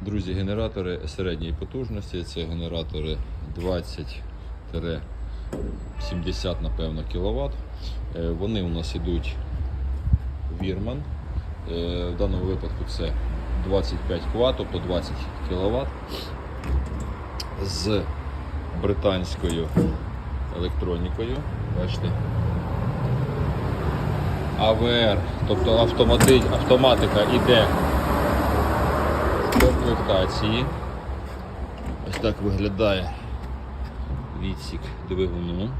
Друзі, генератори середньої потужності. Це генератори 20-70, напевно, кВт. Вони у нас йдуть Вірман. Е, В даному випадку це 25 кВт, тобто 20 кВт. З британською електронікою. Бачите. АВР, тобто автоматика йде в комплектації. Ось так виглядає відсік двигуну.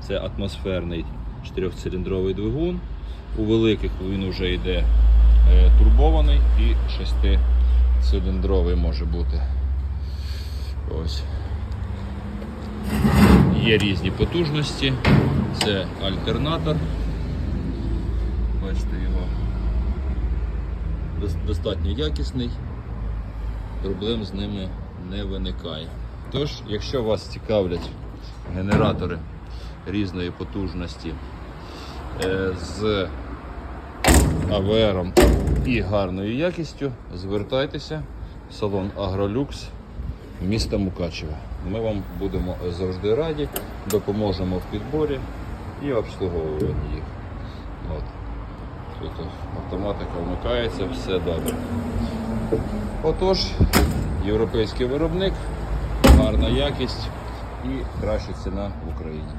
Це атмосферний чотирьохциліндровий двигун. У великих він вже йде е, турбований і шестициліндровий може бути. Ось. Є різні потужності. Це альтернатор. Достатньо якісний, проблем з ними не виникає. Тож, якщо вас цікавлять генератори різної потужності е, з АВРом і гарною якістю, звертайтеся в салон Агролюкс міста Мукачева. Ми вам будемо завжди раді, допоможемо в підборі і обслуговуванні їх. От. Тут автоматика вмикається, все добре. Отож, європейський виробник, гарна якість і краща ціна в Україні.